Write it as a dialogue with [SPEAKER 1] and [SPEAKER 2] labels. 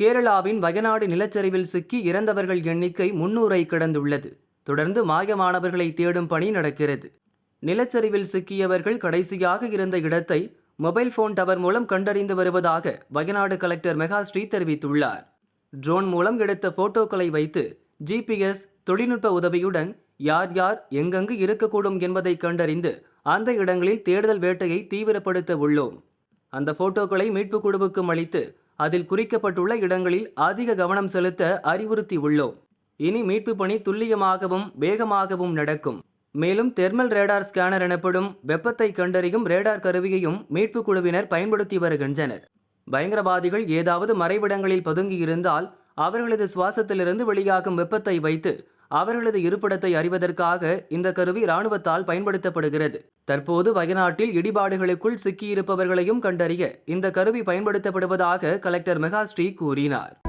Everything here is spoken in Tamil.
[SPEAKER 1] கேரளாவின் வயநாடு நிலச்சரிவில் சிக்கி இறந்தவர்கள் எண்ணிக்கை முன்னூரை கடந்துள்ளது. தொடர்ந்து மாயமானவர்களை தேடும் பணி நடக்கிறது. நிலச்சரிவில் சிக்கியவர்கள் கடைசியாக இருந்த இடத்தை மொபைல் போன் டவர் மூலம் கண்டறிந்து வருவதாக வயநாடு கலெக்டர் மெகாஸ்ரீ தெரிவித்துள்ளார். ட்ரோன் மூலம் எடுத்த போட்டோக்களை வைத்து ஜிபிஎஸ் தொழில்நுட்ப உதவியுடன் யார் யார் எங்கெங்கு இருக்கக்கூடும் என்பதை கண்டறிந்து அந்த இடங்களில் தேடுதல் வேட்டையை தீவிரப்படுத்த உள்ளோம். அந்த போட்டோக்களை மீட்புக் குழுவுக்கும் அளித்து அதில் குறிக்கப்பட்டுள்ள இடங்களில் அதிக கவனம் செலுத்த அறிவுறுத்தி உள்ளோம் இனி மீட்பு பணி துல்லியமாகவும் வேகமாகவும் நடக்கும். மேலும் தெர்மல் ரேடார் ஸ்கேனர் எனப்படும் வெப்பத்தை கண்டறியும் ரேடார் கருவியையும் மீட்புக் குழுவினர் பயன்படுத்தி வருகின்றனர். பயங்கரவாதிகள் ஏதாவது மறைவிடங்களில் பதுங்கியிருந்தால் அவர்களது சுவாசத்திலிருந்து வெளியாகும் வெப்பத்தை வைத்து அவர்களது இருப்பிடத்தை அறிவதற்காக இந்த கருவி இராணுவத்தால் பயன்படுத்தப்படுகிறது. தற்போது வயநாட்டில் இடிபாடுகளுக்குள் சிக்கியிருப்பவர்களையும் கண்டறிய இந்த கருவி பயன்படுத்தப்படுவதாக கலெக்டர் மெகாஸ்ரீ கூறினார்.